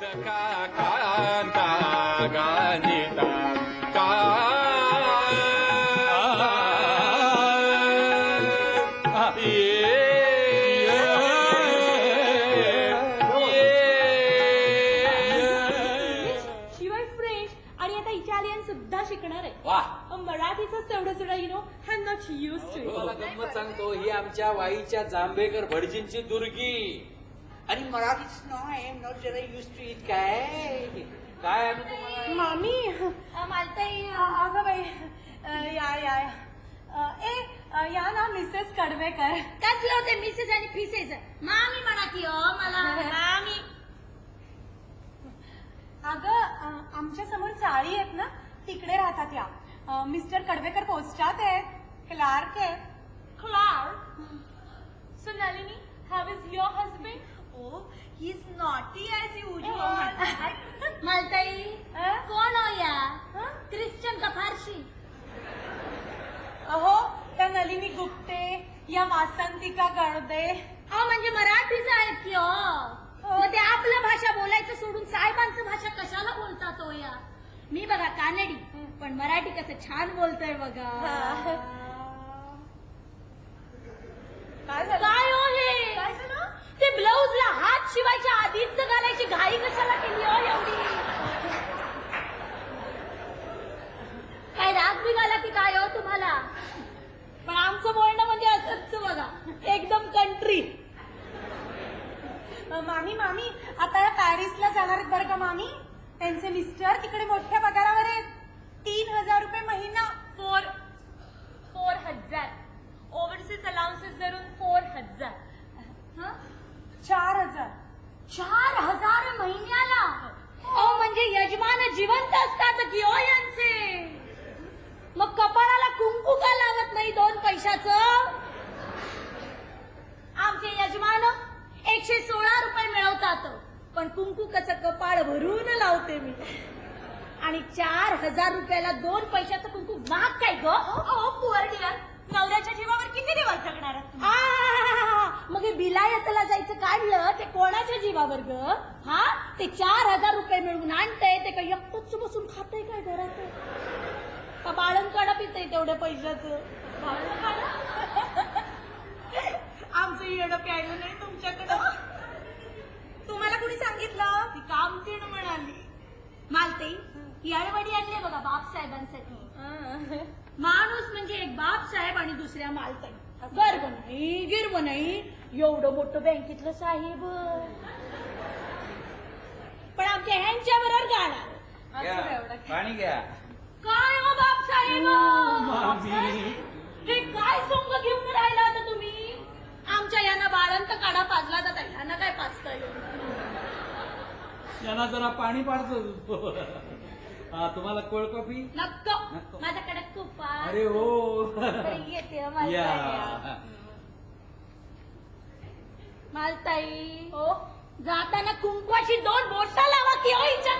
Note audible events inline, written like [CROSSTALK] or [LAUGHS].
शिवाय फ्रेंच आणि आता इटालियन सुद्धा शिकणार आहे. वा. अ, मराठीच तेवढं सुद्धा you know I'm not used to तुम्हाला गंमत सांगतो ही आमच्या वाईच्या जांभेकर भटजींची दुर्गी. आणि मराठीच नाही नॉट जरा युज टू इट काय काय तुम्हाला? मामी. मालताई अगं बाई. अ, या या या. अ, ए अ, या ना मिसेस कडवेकर कसलं होते मिसेस आणि फिसेस मामी म्हणा की हो मला. मामी. अगं आमच्यासमोर चाळी आहेत ना तिकडे राहतात या. अ, मिस्टर कडवेकर पोस्टात आहेत क्लार्क आहे. Clerk so Nalini how is your husband he is naughty as usual मालताई कोण हो या? ख्रिश्चन का फारशी? अहो त्या नलिनी गुप्ते या वासंतिका गळदे? अहो म्हणजे मराठीच आहेत की हो? मग ते आपलं भाषा बोलायचं सोडून साहेबांचं भाषा कशाला बोलतात हो या? मी बघा कानडी पण मराठी कसं छान बोलतोय बघा. [LAUGHS] काय काय हो हे काय झालं ते ब्लाऊजला हात शिवायच्या आधीच घालायची घाई कशाला केली हो एवढी बिघाला की काय हो तुम्हाला? पण आमचं बोलणं म्हणजे असंच बघा. एकदम कंट्री मामी मामी आता या पॅरिसला जाणार आहेत बरं का मामी? त्यांचे मिस्टर तिकडे मोठ्या पगारावर आहेत. तीन हजार रुपये महिना. फोर फोर हजार. ओव्हरसीज अलाउन्सेस धरून फोर हजार. हं? चार हजार. चार हजार महिन्याला? अहो म्हणजे यजमान जिवंत असतात की हो यांचे मग कपाळाला कुंकू का लावत नाही दोन पैशाचं? आमचे यजमान एकशे सोळा रुपये मिळवतात. पण कुंकू कसं कपाळ भरून लावते मी. आणि चार हजार रुपयाला दोन पैशाचं कुंकू महाग काय ग? ओ पुअर डिअर नवऱ्याच्या जीवावर किती दिवस जगणार मग हे बिलायतला जायचं काढलं ते कोणाच्या जीवावर ग? हा? ते चार हजार रुपये मिळवून आणतंय ते काय एकटंच बसून खातंय काय घरात? बाळण काढा पितंय तेवढ्या पैशाचं. आमचं येडं प्यायलं नाही तुमच्याकडं. तुम्हाला कुणी सांगितलं? ती कामतीन म्हणाली. मालते ही अळवडी आणली बघा बापसाहेबांसाठी. माणूस म्हणजे एक बापसाहेब आणि दुसऱ्या मालताई गर्व नाही गिरव नाही. एवढं मोठं बँकेतलं साहेब. पण आमच्या ह्यांच्या बरोबर गाणार पाणी घ्या. काय? हो काय सोंग घेऊन राहिला आता तुम्ही? आमच्या यांना बाळंत काढा पाजला जाता यांना काय पाचता यांना जरा पाणी पाडतो तुम्हाला कोल्ड कॉफी? नको. नको. माझ्याकडे खूप आहे. अरे हो. येते हो मालताई. हो? जाताना कुंकवाची दोन बोटा लावा की हो हिच्या